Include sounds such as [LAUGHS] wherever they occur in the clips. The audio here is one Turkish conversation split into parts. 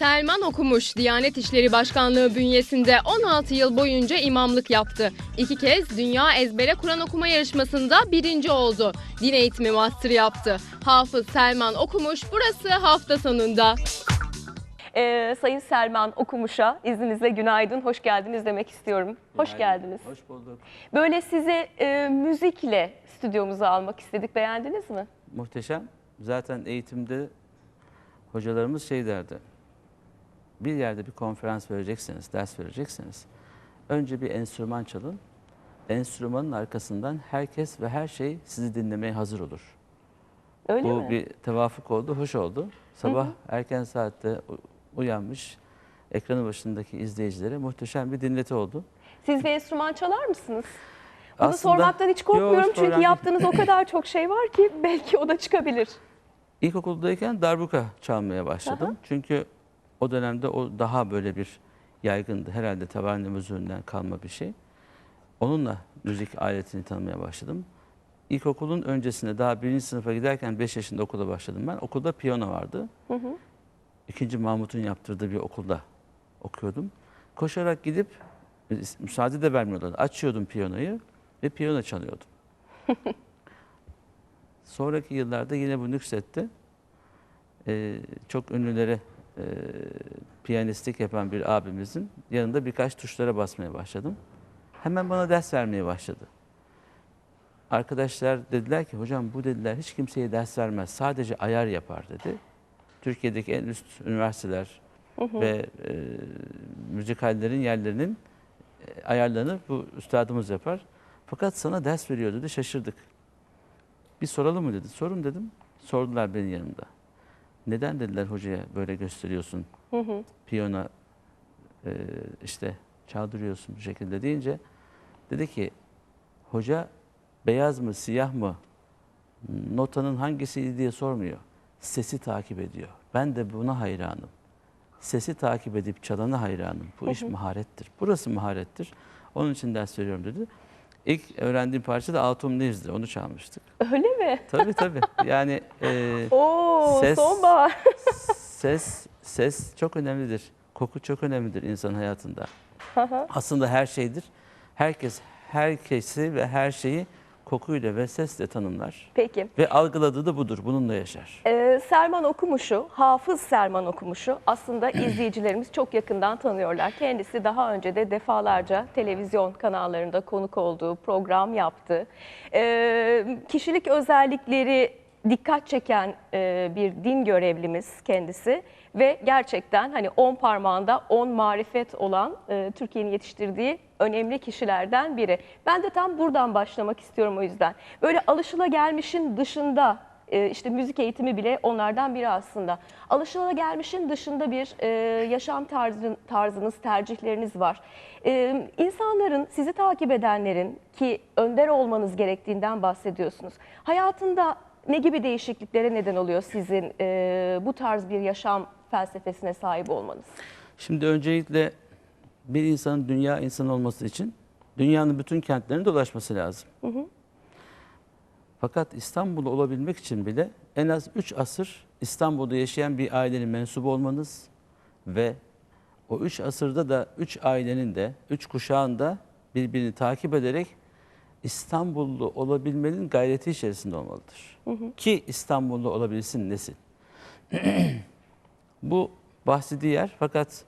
Selman Okumuş, Diyanet İşleri Başkanlığı bünyesinde 16 yıl boyunca imamlık yaptı. İki kez Dünya Ezbere Kur'an okuma yarışmasında birinci oldu. Din eğitimi master yaptı. Hafız Selman Okumuş burası hafta sonunda. Ee, Sayın Selman Okumuş'a izninizle günaydın, hoş geldiniz demek istiyorum. Hoş geldiniz. Hoş bulduk. Böyle size e, müzikle stüdyomuza almak istedik. Beğendiniz mi? Muhteşem. Zaten eğitimde hocalarımız şey derdi. Bir yerde bir konferans verecekseniz, ders verecekseniz önce bir enstrüman çalın. Enstrümanın arkasından herkes ve her şey sizi dinlemeye hazır olur. Öyle Bu mi? bir tevafuk oldu, hoş oldu. Sabah erken saatte uyanmış ekranı başındaki izleyicilere muhteşem bir dinleti oldu. Siz bir enstrüman çalar mısınız? Bunu Aslında- sormaktan hiç korkmuyorum hiç problem çünkü değil. yaptığınız o [LAUGHS] kadar çok şey var ki belki o da çıkabilir. İlkokuldayken darbuka çalmaya başladım. Çünkü o dönemde o daha böyle bir yaygındı. Herhalde taverna müziğinden kalma bir şey. Onunla müzik aletini tanımaya başladım. İlkokulun öncesinde daha birinci sınıfa giderken 5 yaşında okula başladım ben. Okulda piyano vardı. İkinci Mahmut'un yaptırdığı bir okulda okuyordum. Koşarak gidip müsaade de vermiyorlardı. Açıyordum piyanoyu ve piyano çalıyordum. [LAUGHS] Sonraki yıllarda yine bu nüksetti. Ee, çok ünlülere e, piyanistlik yapan bir abimizin yanında birkaç tuşlara basmaya başladım. Hemen bana ders vermeye başladı. Arkadaşlar dediler ki hocam bu dediler hiç kimseye ders vermez sadece ayar yapar dedi. Türkiye'deki en üst üniversiteler ve e, müzikallerin yerlerinin e, ayarlarını bu üstadımız yapar. Fakat sana ders veriyor dedi şaşırdık. Bir soralım mı dedi. Sorun dedim. Sordular benim yanımda. Neden dediler hocaya böyle gösteriyorsun? Piyona e, işte çaldırıyorsun bu şekilde deyince dedi ki hoca beyaz mı siyah mı notanın hangisiydi diye sormuyor. Sesi takip ediyor. Ben de buna hayranım. Sesi takip edip çalana hayranım. Bu iş maharettir. Burası maharettir. Onun için ders veriyorum dedi. İlk öğrendiğim parça da Autumn Leaves'di. Onu çalmıştık. Öyle mi? Tabii tabii. Yani [LAUGHS] e, Oo, Ses- sonbahar. ses ses çok önemlidir. Koku çok önemlidir insan hayatında. Aslında her şeydir. Herkes herkesi ve her şeyi kokuyla ve sesle tanımlar. Peki. Ve algıladığı da budur. Bununla yaşar. Ee, Selman Okumuş'u, Hafız Selman Okumuş'u aslında [CLEARS THROAT] izleyicilerimiz çok yakından tanıyorlar. Kendisi daha önce de defalarca televizyon kanallarında konuk olduğu program yaptı. Ee, kişilik özellikleri dikkat çeken e, bir din görevlimiz kendisi ve gerçekten hani on parmağında on marifet olan e, Türkiye'nin yetiştirdiği önemli kişilerden biri. Ben de tam buradan başlamak istiyorum o yüzden. Böyle alışılagelmişin dışında e, işte müzik eğitimi bile onlardan biri aslında. Alışılagelmişin dışında bir e, yaşam tarzın, tarzınız, tercihleriniz var. E, insanların, sizi takip edenlerin ki önder olmanız gerektiğinden bahsediyorsunuz. Hayatında ne gibi değişikliklere neden oluyor sizin e, bu tarz bir yaşam felsefesine sahip olmanız? Şimdi öncelikle bir insanın dünya insanı olması için dünyanın bütün kentlerine dolaşması lazım. Fakat İstanbul'da olabilmek için bile en az 3 asır İstanbul'da yaşayan bir ailenin mensubu olmanız ve o 3 asırda da 3 ailenin de 3 kuşağın da birbirini takip ederek İstanbullu olabilmenin gayreti içerisinde olmalıdır. Ki İstanbullu olabilsin nesil. [CLEARS THROAT] Bu bahsi diğer fakat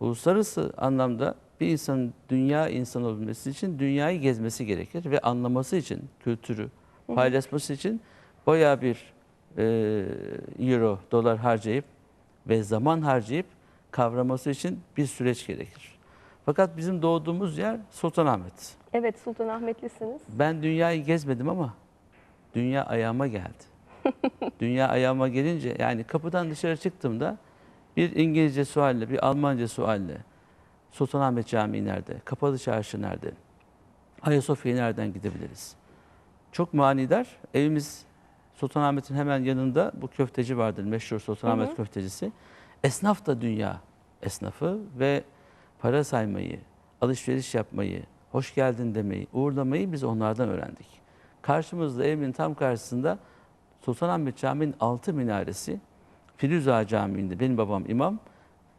uluslararası anlamda bir insanın dünya insanı olabilmesi için dünyayı gezmesi gerekir ve anlaması için kültürü paylaşması için bayağı bir e, euro, dolar harcayıp ve zaman harcayıp kavraması için bir süreç gerekir. Fakat bizim doğduğumuz yer Sultanahmet. Evet Sultanahmetlisiniz. Ben dünyayı gezmedim ama dünya ayağıma geldi. Dünya ayağıma gelince yani kapıdan dışarı çıktığımda bir İngilizce sualle, bir Almanca sualle Sultanahmet Camii nerede? Kapalı Çarşı nerede? Ayasofya'ya nereden gidebiliriz? Çok manidar. Evimiz Sultanahmet'in hemen yanında bu köfteci vardır. Meşhur Sultanahmet köftecisi. Esnaf da dünya esnafı ve para saymayı, alışveriş yapmayı, hoş geldin demeyi, uğurlamayı biz onlardan öğrendik. Karşımızda evimin tam karşısında Sultanahmet Camii'nin altı minaresi, Firuze Ağa Camii'nde benim babam imam,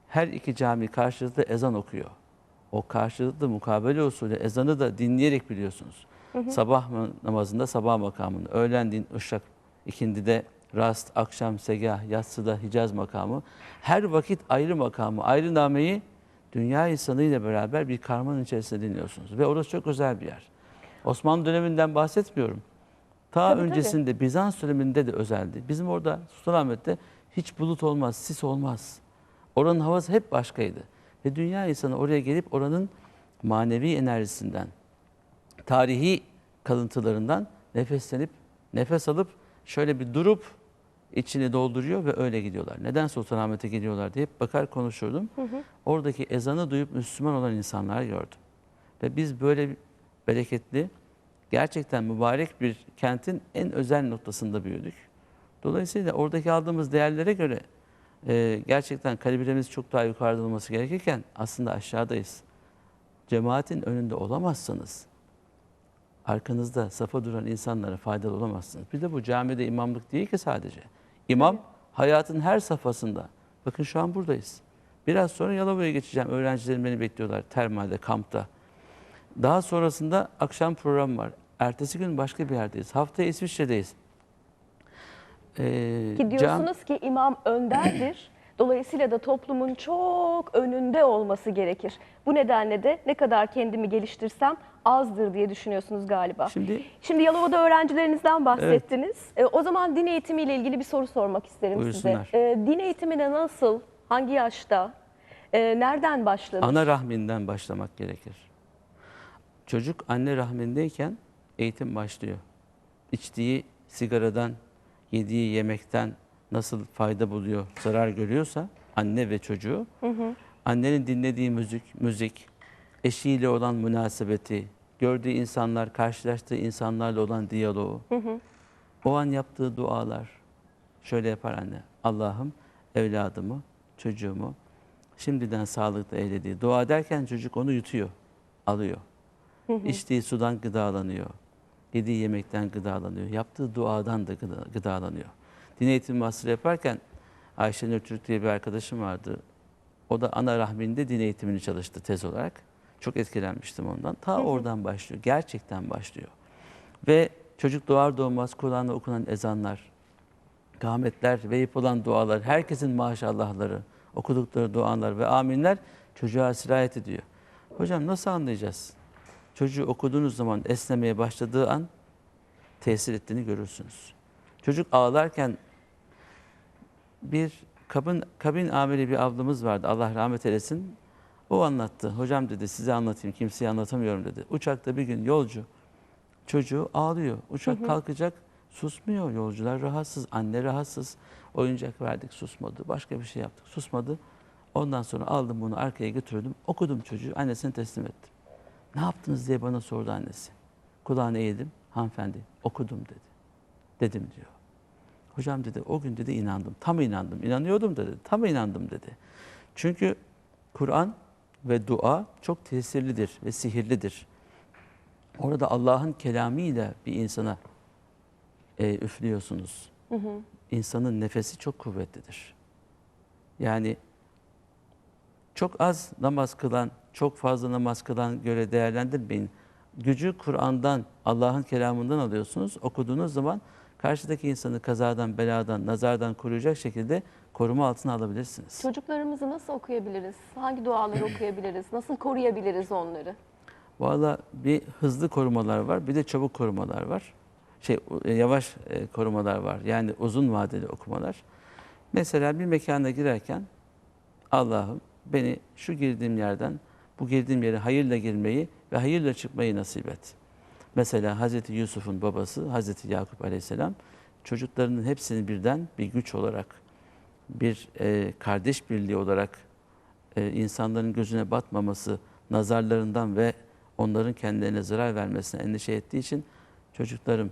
her iki cami karşılıklı ezan okuyor. O karşılıklı mukabele usulü ezanı da dinleyerek biliyorsunuz. Sabah mı- namazında sabah makamını, öğlen din, ışrak, ikindide rast, akşam segah, yatsıda hicaz makamı. Her vakit ayrı makamı, ayrı nameyi dünya insanıyla beraber bir karmanın içerisinde dinliyorsunuz. Ve orası çok özel bir yer. Osmanlı döneminden bahsetmiyorum. Ta Tabii, tabii. öncesinde Bizans döneminde de özeldi. Bizim orada Sultanahmet'te hiç bulut olmaz, sis olmaz. Oranın havası hep başkaydı. Ve dünya insanı oraya gelip oranın manevi enerjisinden, tarihi kalıntılarından nefeslenip, nefes alıp şöyle bir durup içini dolduruyor ve öyle gidiyorlar. Neden Sultanahmet'e gidiyorlar diye hep bakar konuşurdum. Oradaki ezanı duyup Müslüman olan insanlar gördüm. Ve biz böyle bereketli, gerçekten mübarek bir kentin en özel noktasında büyüdük. Dolayısıyla oradaki aldığımız değerlere göre e, gerçekten kalibremiz çok daha yukarıda olması gerekirken aslında aşağıdayız. Cemaatin önünde olamazsanız arkanızda safa duran insanlara faydalı olamazsınız. Bir de bu camide imamlık değil ki sadece. İmam hayatın her safhasında. Bakın şu an buradayız. Biraz sonra Yalova'ya geçeceğim. Öğrencilerim beni bekliyorlar termalde, kampta. Daha sonrasında akşam program var. Ertesi gün başka bir yerdeyiz. Haftaya İsviçre'deyiz. Ee, Ki diyorsunuz ki imam önderdir. [CLEARS THROAT] Dolayısıyla da toplumun çok önünde olması gerekir. Bu nedenle de ne kadar kendimi geliştirsem azdır diye düşünüyorsunuz galiba. Şimdi Şimdi Yalova'da öğrencilerinizden bahsettiniz. E, o zaman din eğitimiyle ilgili bir soru sormak isterim Buyursunlar. size. E, din eğitimine nasıl, hangi yaşta, e, nereden başlanır? ana rahminden başlamak gerekir. Çocuk anne rahmindeyken eğitim başlıyor. İçtiği sigaradan, yediği yemekten nasıl fayda buluyor, zarar görüyorsa anne ve çocuğu, annenin dinlediği müzik, müzik, eşiyle olan münasebeti, gördüğü insanlar, karşılaştığı insanlarla olan diyaloğu, o an yaptığı dualar, şöyle yapar anne, Allah'ım evladımı, çocuğumu şimdiden sağlıklı eylediği. Dua derken çocuk onu yutuyor, alıyor. İçtiği sudan gıdalanıyor. Yediği yemekten gıdalanıyor. Yaptığı duadan da gıda- gıdalanıyor. Din eğitimi master yaparken Ayşenur Türk diye bir arkadaşım vardı. O da ana rahminde din eğitimini çalıştı tez olarak. Çok etkilenmiştim ondan. Ta oradan başlıyor. Gerçekten başlıyor. Ve çocuk doğar doğmaz Kur'an'da okunan ezanlar, kâmetler ve yapılan dualar, herkesin maşallahları, okudukları dualar ve aminler çocuğa sirayet ediyor. Hocam nasıl anlayacağız? Çocuğu okuduğunuz zaman esnemeye başladığı an tesir ettiğini görürsünüz. Çocuk ağlarken bir kabin, kabin amiri bir ablamız vardı Allah rahmet eylesin. O anlattı. Hocam dedi size anlatayım kimseye anlatamıyorum dedi. Uçakta bir gün yolcu çocuğu ağlıyor. Uçak kalkacak susmuyor. Yolcular rahatsız, anne rahatsız. Oyuncak verdik susmadı. Başka bir şey yaptık susmadı. Ondan sonra aldım bunu arkaya götürdüm. Okudum çocuğu annesine teslim ettim. Ne yaptınız diye bana sordu annesi. Kulağını eğdim. Hanımefendi okudum dedi. Dedim diyor. Hocam dedi o gün dedi inandım. Tam inandım. İnanıyordum dedi. Tam inandım dedi. Çünkü Kur'an ve dua çok tesirlidir ve sihirlidir. Orada Allah'ın kelamıyla bir insana e, üflüyorsunuz. İnsanın nefesi çok kuvvetlidir. Yani çok az namaz kılan, çok fazla namaz kılan göre değerlendirmeyin. Gücü Kur'an'dan, Allah'ın kelamından alıyorsunuz. Okuduğunuz zaman karşıdaki insanı kazadan, beladan, nazardan koruyacak şekilde koruma altına alabilirsiniz. Çocuklarımızı nasıl okuyabiliriz? Hangi duaları okuyabiliriz? Nasıl koruyabiliriz onları? Valla bir hızlı korumalar var, bir de çabuk korumalar var. Şey e, yavaş e, korumalar var. Yani uzun vadeli okumalar. Mesela bir mekana girerken Allah'ım beni şu girdiğim yerden bu girdiğim yere hayırla girmeyi ve hayırla çıkmayı nasip et. Mesela Hazreti Yusuf'un babası Hazreti Yakup Aleyhisselam çocuklarının hepsini birden bir güç olarak bir e, kardeş birliği olarak e, insanların gözüne batmaması nazarlarından ve onların kendilerine zarar vermesine endişe ettiği için çocuklarım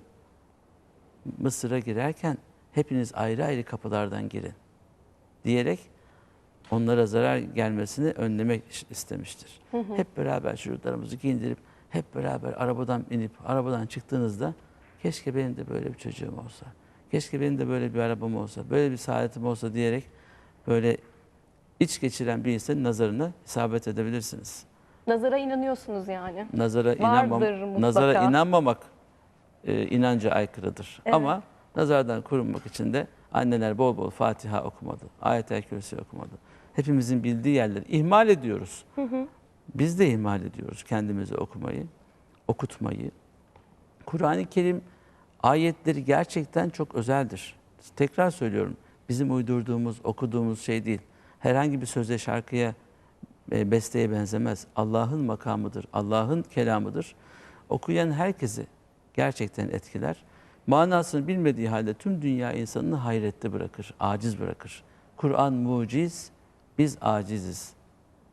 Mısır'a girerken hepiniz ayrı ayrı kapılardan girin diyerek onlara zarar gelmesini önlemek istemiştir. Hep beraber çocuklarımızı giyindirip hep beraber arabadan inip arabadan çıktığınızda keşke benim de böyle bir çocuğum olsa. Keşke benim de böyle bir arabam olsa, böyle bir saadetim olsa diyerek böyle iç geçiren bir insanın nazarına isabet edebilirsiniz. Nazara inanıyorsunuz yani. Nazara inanmam, mutlaka. nazara inanmamak e, inanca aykırıdır. Evet. Ama nazardan korunmak için de anneler bol bol Fatiha okumalı, Ayet-el Kürsi okumalı. Hepimizin bildiği yerleri ihmal ediyoruz. Biz de ihmal ediyoruz kendimizi okumayı, okutmayı. Kur'an-ı Kerim ayetleri gerçekten çok özeldir. Tekrar söylüyorum. Bizim uydurduğumuz, okuduğumuz şey değil. Herhangi bir söze, şarkıya, e, besteye benzemez. Allah'ın makamıdır, Allah'ın kelamıdır. Okuyan herkesi gerçekten etkiler. Manasını bilmediği halde tüm dünya insanını hayrette bırakır, aciz bırakır. Kur'an muciz, biz aciziz.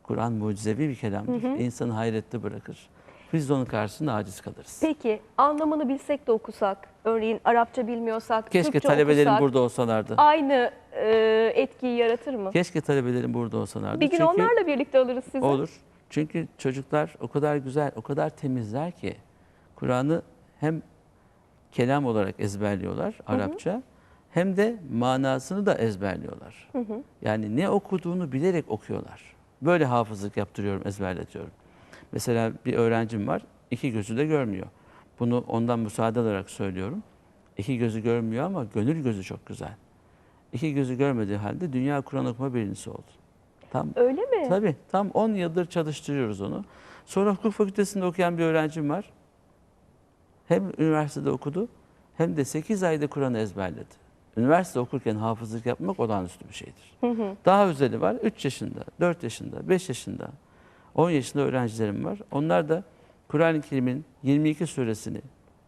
Kur'an mucizevi bir kelamdır. İnsanı hayrette bırakır. Biz onun karşısında aciz kalırız. Peki anlamını bilsek de okusak, örneğin Arapça bilmiyorsak, Keşke Türkçe talebelerim okusak, burada olsalardı. aynı e, etkiyi yaratır mı? Keşke talebelerim burada olsalardı. Bir gün Çünkü onlarla birlikte alırız sizi. olur. Çünkü çocuklar o kadar güzel, o kadar temizler ki Kur'an'ı hem kelam olarak ezberliyorlar Arapça hem de manasını da ezberliyorlar. Yani ne okuduğunu bilerek okuyorlar. Böyle hafızlık yaptırıyorum, ezberletiyorum. Mesela bir öğrencim var, iki gözü de görmüyor. Bunu ondan müsaade alarak söylüyorum. İki gözü görmüyor ama gönül gözü çok güzel. İki gözü görmediği halde dünya Kur'an okuma birincisi oldu. Tam Öyle mi? Tabii. Tam 10 yıldır çalıştırıyoruz onu. Sonra hukuk fakültesinde okuyan bir öğrencim var. Hem üniversitede okudu hem de 8 ayda Kur'an'ı ezberledi. Üniversite okurken hafızlık yapmak olağanüstü bir şeydir. Daha özeli var. 3 yaşında, 4 yaşında, 5 yaşında, 10 yaşında öğrencilerim var. Onlar da Kur'an-ı Kerim'in 22 suresini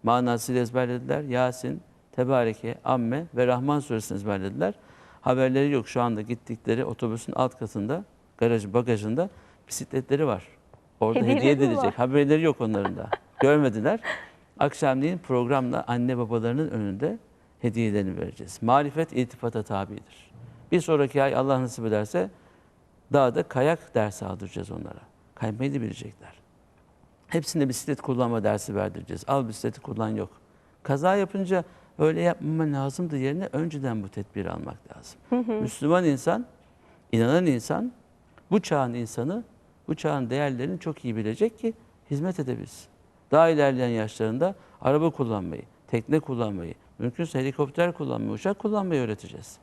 manasıyla ezberlediler. Yasin, Tebareke, Amme ve Rahman suresini ezberlediler. Haberleri yok şu anda gittikleri otobüsün alt katında, garajı bagajında bisikletleri var. Orada hediye edilecek. var? Haberleri yok onların da. Görmediler. Akşamleyin programla anne babalarının önünde hediyelerini vereceğiz. Marifet iltifata tabidir. Bir sonraki ay Allah nasip ederse dağda kayak dersi aldıracağız onlara. Kaymayı da bilecekler. Hepsine bisiklet kullanma dersi verdireceğiz. Al bisikleti kullan yok. Kaza yapınca öyle yapmaman lazımdı yerine önceden bu tedbiri almak lazım. Müslüman insan, inanan insan, bu çağın insanı, bu çağın değerlerini çok iyi bilecek ki hizmet edebilsin. Daha ilerleyen yaşlarında araba kullanmayı, tekne kullanmayı, mümkünse helikopter kullanmayı, uçak kullanmayı öğreteceğiz.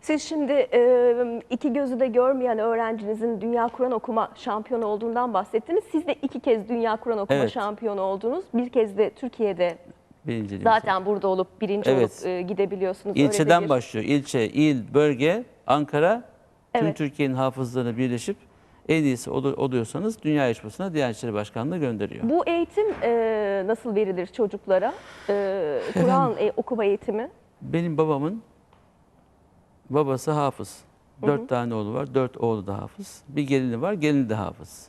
Siz şimdi e, iki gözü de görmeyen öğrencinizin Dünya Kur'an okuma şampiyonu olduğundan bahsettiniz. Siz de iki kez Dünya Kur'an okuma Evet. şampiyonu oldunuz. Bir kez de Türkiye'de Birinciliğimiz. zaten burada olup birinci Evet. olup e, gidebiliyorsunuz. Öyle İlçeden bir- başlıyor. İlçe, il, bölge, Ankara, tüm Evet. Türkiye'nin hafızlarına birleşip en iyisi olu- oluyorsanız Dünya Yarışması'na Diyanet İşleri Başkanlığı gönderiyor. Bu eğitim e, nasıl verilir çocuklara? E, Kur'an e, okuma eğitimi. Benim babamın babası hafız. Dört tane oğlu var. Dört oğlu da hafız. Bir gelini var. Gelini de hafız.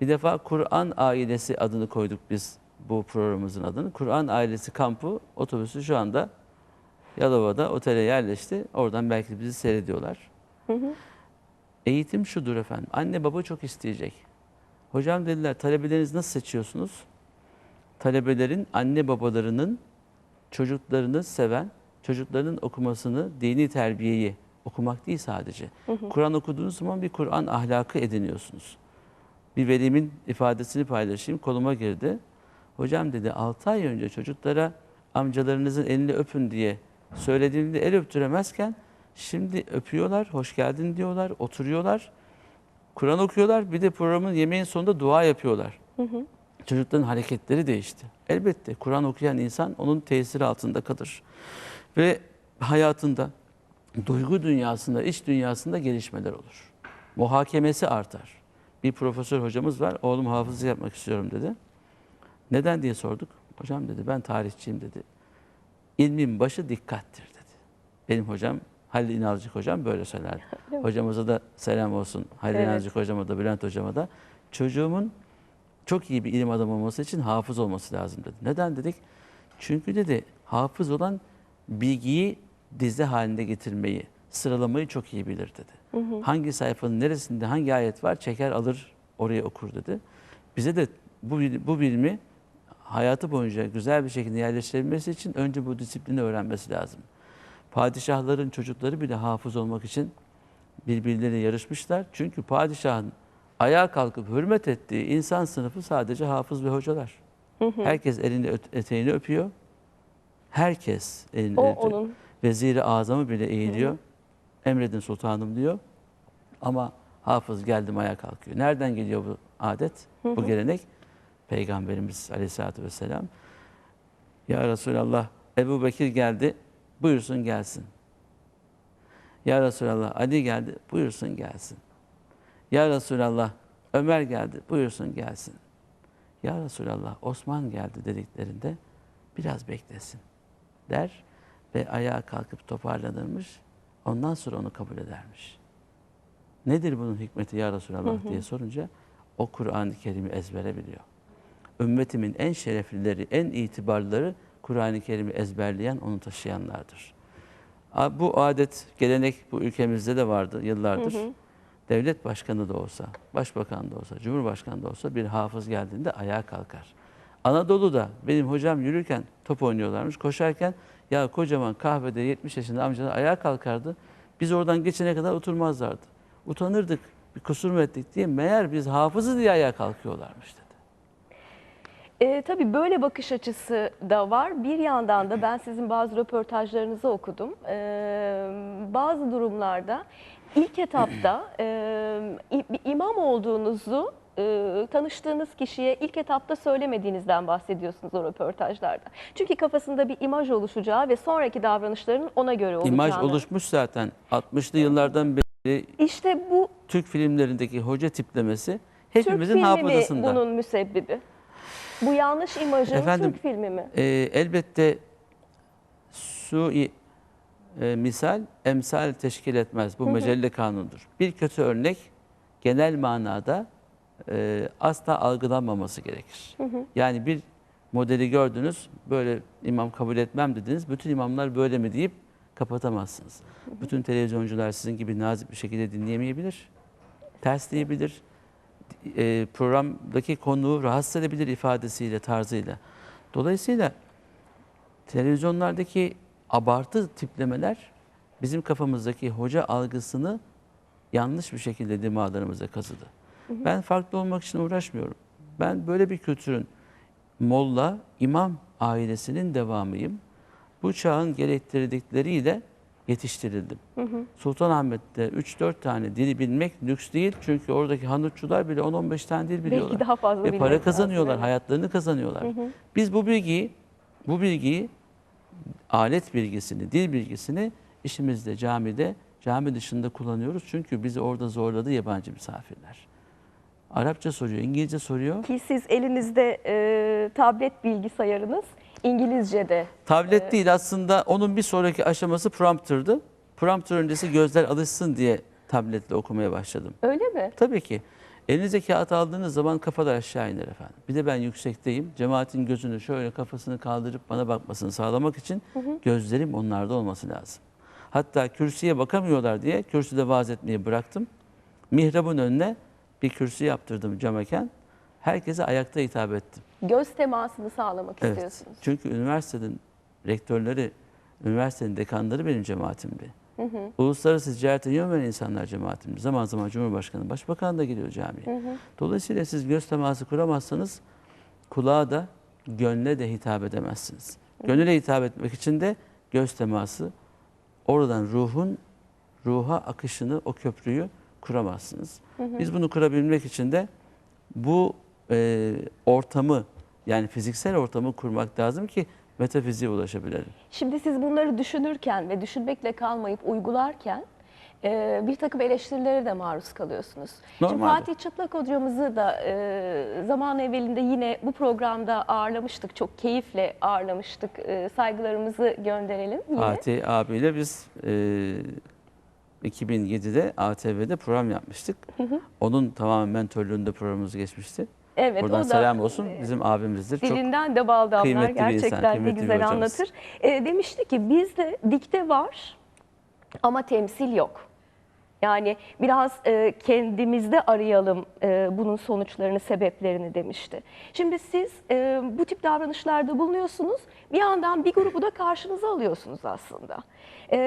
Bir defa Kur'an ailesi adını koyduk biz bu programımızın adını. Kur'an ailesi kampı otobüsü şu anda Yalova'da otele yerleşti. Oradan belki bizi seyrediyorlar. Eğitim şudur efendim. Anne baba çok isteyecek. Hocam dediler talebelerinizi nasıl seçiyorsunuz? Talebelerin anne babalarının çocuklarını seven, çocuklarının okumasını, dini terbiyeyi okumak değil sadece. Kur'an okuduğunuz zaman bir Kur'an ahlakı ediniyorsunuz. Bir velimin ifadesini paylaşayım, koluma girdi. Hocam dedi 6 ay önce çocuklara amcalarınızın elini öpün diye söylediğimde el öptüremezken şimdi öpüyorlar, hoş geldin diyorlar, oturuyorlar. Kur'an okuyorlar, bir de programın yemeğin sonunda dua yapıyorlar. Çocukların hareketleri değişti. Elbette Kur'an okuyan insan onun tesiri altında kalır. Ve hayatında, duygu dünyasında, iç dünyasında gelişmeler olur. Muhakemesi artar. Bir profesör hocamız var, oğlum hafızlık yapmak istiyorum dedi. Neden diye sorduk. Hocam dedi ben tarihçiyim dedi. İlmin başı dikkattir dedi. Benim hocam Halil İnalcık hocam böyle söylerdi. [LAUGHS] Hocamıza da selam olsun. Halil Evet. İnalcık hocama da Bülent hocama da. Çocuğumun çok iyi bir ilim adamı olması için hafız olması lazım dedi. Neden dedik? Çünkü dedi hafız olan bilgiyi dizi halinde getirmeyi, sıralamayı çok iyi bilir dedi. Hangi sayfanın neresinde hangi ayet var çeker alır oraya okur dedi. Bize de bu, bu bilimi hayatı boyunca güzel bir şekilde yerleştirebilmesi için önce bu disiplini öğrenmesi lazım. Padişahların çocukları bile hafız olmak için birbirleriyle yarışmışlar. Çünkü padişahın ayağa kalkıp hürmet ettiği insan sınıfı sadece hafız ve hocalar. Herkes elini eteğini öpüyor. Herkes elini O öpüyor. onun Veziri azamı bile eğiliyor. Emredin sultanım diyor. Ama hafız geldim ayağa kalkıyor. Nereden geliyor bu adet, bu gelenek? Peygamberimiz aleyhissalatü vesselam. Ya Resulallah Ebu Bekir geldi, buyursun gelsin. Ya Resulallah Ali geldi, buyursun gelsin. Ya Resulallah Ömer geldi, buyursun gelsin. Ya Resulallah Osman geldi dediklerinde biraz beklesin der ve ayağa kalkıp toparlanırmış. Ondan sonra onu kabul edermiş. Nedir bunun hikmeti ya Resulallah diye sorunca o Kur'an-ı Kerim'i ezbere biliyor. Ümmetimin en şereflileri, en itibarlıları Kur'an-ı Kerim'i ezberleyen, onu taşıyanlardır. Bu adet, gelenek bu ülkemizde de vardı yıllardır. Devlet başkanı da olsa, başbakan da olsa, cumhurbaşkanı da olsa bir hafız geldiğinde ayağa kalkar. Anadolu'da benim hocam yürürken top oynuyorlarmış, koşarken ya kocaman kahvede 70 yaşında amcalar ayağa kalkardı. Biz oradan geçene kadar oturmazlardı. Utanırdık, bir kusur mu ettik diye meğer biz hafızı diye ayağa kalkıyorlarmış dedi. E, tabii böyle bakış açısı da var. Bir yandan da ben sizin bazı röportajlarınızı okudum. E, bazı durumlarda ilk etapta e, imam olduğunuzu e, tanıştığınız kişiye ilk etapta söylemediğinizden bahsediyorsunuz o röportajlarda. Çünkü kafasında bir imaj oluşacağı ve sonraki davranışların ona göre olacağını. İmaj oluşmuş zaten 60'lı yıllardan beri İşte bu Türk filmlerindeki hoca tiplemesi Türk hepimizin filmi mi hafızasında. bunun müsebbibi? Bu yanlış imajın Efendim, Türk filmi mi? Ee, elbette sui e, misal emsal teşkil etmez. Bu mecelle kanundur. Bir kötü örnek genel manada e, asla algılanmaması gerekir. Yani bir modeli gördünüz, böyle imam kabul etmem dediniz, bütün imamlar böyle mi deyip kapatamazsınız. Bütün televizyoncular sizin gibi nazik bir şekilde dinleyemeyebilir, tersleyebilir, e, programdaki konuğu rahatsız edebilir ifadesiyle, tarzıyla. Dolayısıyla televizyonlardaki abartı tiplemeler bizim kafamızdaki hoca algısını yanlış bir şekilde dimağlarımıza kazıdı. Ben farklı olmak için uğraşmıyorum. Ben böyle bir kültürün molla, imam ailesinin devamıyım. Bu çağın gerektirdikleriyle yetiştirildim. Sultanahmet'te 3-4 tane dili bilmek lüks değil. Çünkü oradaki hanutçular bile 10-15 tane dil biliyorlar. Belki daha fazla Ve para lazım, kazanıyorlar, evet. hayatlarını kazanıyorlar. Biz bu bilgiyi, bu bilgiyi alet bilgisini, dil bilgisini işimizde, camide, cami dışında kullanıyoruz. Çünkü bizi orada zorladı yabancı misafirler. Arapça soruyor, İngilizce soruyor. Ki siz elinizde e, tablet bilgisayarınız İngilizce'de. Tablet değil aslında onun bir sonraki aşaması prompter'dı. Prompter öncesi gözler alışsın diye tabletle okumaya başladım. Öyle mi? Tabii ki. Elinize kağıt aldığınız zaman kafalar aşağı iner efendim. Bir de ben yüksekteyim. Cemaatin gözünü şöyle kafasını kaldırıp bana bakmasını sağlamak için gözlerim onlarda olması lazım. Hatta kürsüye bakamıyorlar diye kürsüde vaaz etmeyi bıraktım. Mihrabın önüne bir kürsü yaptırdım cameken. Herkese ayakta hitap ettim. Göz temasını sağlamak Evet. istiyorsunuz. Çünkü üniversitenin rektörleri, üniversitenin dekanları benim cemaatimdi. Uluslararası ticarete yön veren insanlar cemaatimdi. Zaman zaman Cumhurbaşkanı, Başbakan da geliyor camiye. Dolayısıyla siz göz teması kuramazsanız kulağa da gönle de hitap edemezsiniz. Gönüle hitap etmek için de göz teması oradan ruhun ruha akışını, o köprüyü kuramazsınız. Biz bunu kurabilmek için de bu e, ortamı yani fiziksel ortamı kurmak lazım ki metafiziğe ulaşabilelim. Şimdi siz bunları düşünürken ve düşünmekle kalmayıp uygularken e, bir takım eleştirilere de maruz kalıyorsunuz. Şimdi Normalde. Fatih Çıplak hocamızı da e, zaman evvelinde yine bu programda ağırlamıştık. Çok keyifle ağırlamıştık. E, saygılarımızı gönderelim yine. Fatih abiyle biz e, 2007'de ATV'de program yapmıştık. Onun tamamen mentörlüğünde programımız geçmişti. Evet, Buradan o da selam olsun. Bizim abimizdir. Çok Dilinden de bal damlar kıymetli bir insan, gerçekten ne güzel anlatır. E, demişti ki bizde dikte var ama temsil yok. Yani biraz e, kendimizde arayalım e, bunun sonuçlarını, sebeplerini demişti. Şimdi siz e, bu tip davranışlarda bulunuyorsunuz. Bir yandan bir grubu da karşınıza alıyorsunuz aslında. E,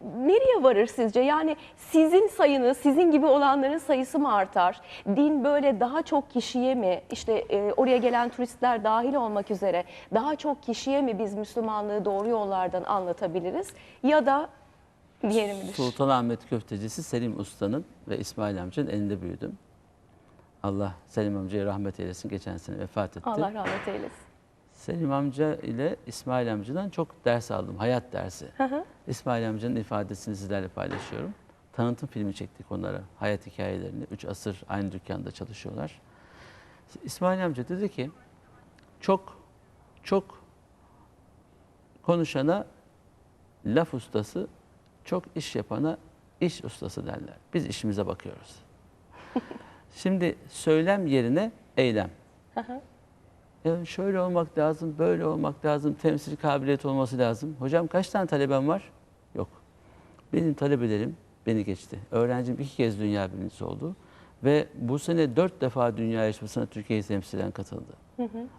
nereye varır sizce? Yani sizin sayınız, sizin gibi olanların sayısı mı artar? Din böyle daha çok kişiye mi, işte e, oraya gelen turistler dahil olmak üzere daha çok kişiye mi biz Müslümanlığı doğru yollardan anlatabiliriz? Ya da diğeri midir? Sultanahmet köftecisi Selim Usta'nın ve İsmail amcanın elinde büyüdüm. Allah Selim amcaya rahmet eylesin. Geçen sene vefat etti. Allah rahmet eylesin. Selim amca ile İsmail amcadan çok ders aldım. Hayat dersi. Hı hı. İsmail amcanın ifadesini sizlerle paylaşıyorum. Tanıtım filmi çektik onlara. Hayat hikayelerini. Üç asır aynı dükkanda çalışıyorlar. İsmail amca dedi ki çok çok konuşana laf ustası, çok iş yapana iş ustası derler. Biz işimize bakıyoruz. [LAUGHS] Şimdi söylem yerine eylem. Ya şöyle olmak lazım, böyle olmak lazım, temsil kabiliyet olması lazım. Hocam kaç tane talebem var? Yok. Benim talebelerim beni geçti. Öğrencim iki kez dünya birincisi oldu. Ve bu sene dört defa dünya yarışmasına Türkiye'yi temsilen katıldı.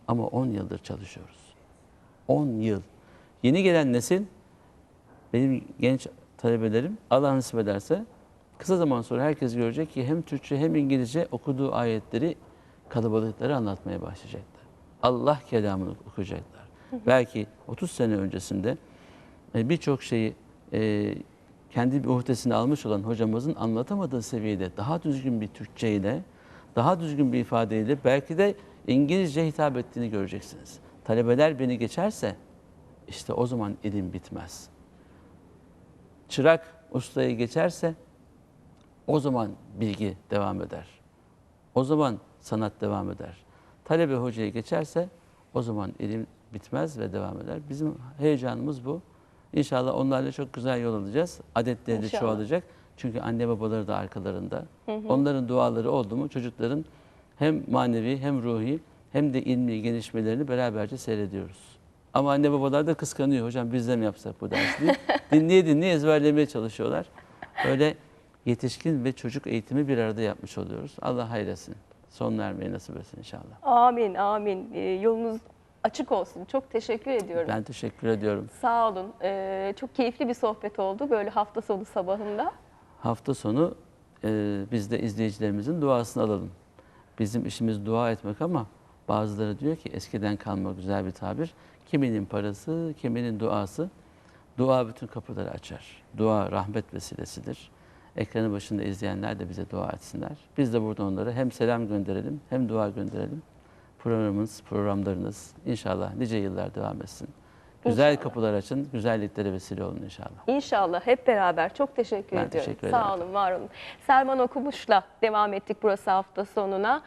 Ama 10 yıldır çalışıyoruz. 10 yıl. Yeni gelen nesil, benim genç talebelerim Allah nasip ederse kısa zaman sonra herkes görecek ki hem Türkçe hem İngilizce okuduğu ayetleri kalabalıklara anlatmaya başlayacaklar. Allah kelamını okuyacaklar. Belki 30 sene öncesinde e, birçok şeyi e, kendi bir uhdesine almış olan hocamızın anlatamadığı seviyede daha düzgün bir Türkçe ile, daha düzgün bir ifadeyle belki de İngilizce hitap ettiğini göreceksiniz. Talebeler beni geçerse işte o zaman ilim bitmez. Çırak ustayı geçerse o zaman bilgi devam eder. O zaman sanat devam eder. Talebe hocayı geçerse o zaman ilim bitmez ve devam eder. Bizim heyecanımız bu. İnşallah onlarla çok güzel yol alacağız. Adetleri de İnşallah. çoğalacak. Çünkü anne babaları da arkalarında. Onların duaları oldu mu çocukların hem manevi hem ruhi hem de ilmi gelişmelerini beraberce seyrediyoruz. Ama anne babalar da kıskanıyor. Hocam biz de mi yapsak bu dersi [LAUGHS] dinleye dinleye ezberlemeye çalışıyorlar. Öyle yetişkin ve çocuk eğitimi bir arada yapmış oluyoruz. Allah hayretsin. Son vermeyi nasip etsin inşallah. Amin, amin. Ee, yolunuz açık olsun. Çok teşekkür ediyorum. Ben teşekkür ediyorum. Sağ olun. Ee, çok keyifli bir sohbet oldu böyle hafta sonu sabahında. Hafta sonu e, biz de izleyicilerimizin duasını alalım. Bizim işimiz dua etmek ama bazıları diyor ki eskiden kalma güzel bir tabir. Kiminin parası, kiminin duası. Dua bütün kapıları açar. Dua rahmet vesilesidir. Ekranı başında izleyenler de bize dua etsinler. Biz de burada onlara hem selam gönderelim hem dua gönderelim. Programımız, programlarınız inşallah nice yıllar devam etsin. Güzel İnşallah. kapılar açın, güzelliklere vesile olun inşallah. İnşallah hep beraber. Çok teşekkür Ben ediyorum. teşekkür Sağ ederim. olun, var olun. Selman Okumuş'la devam ettik burası hafta sonuna.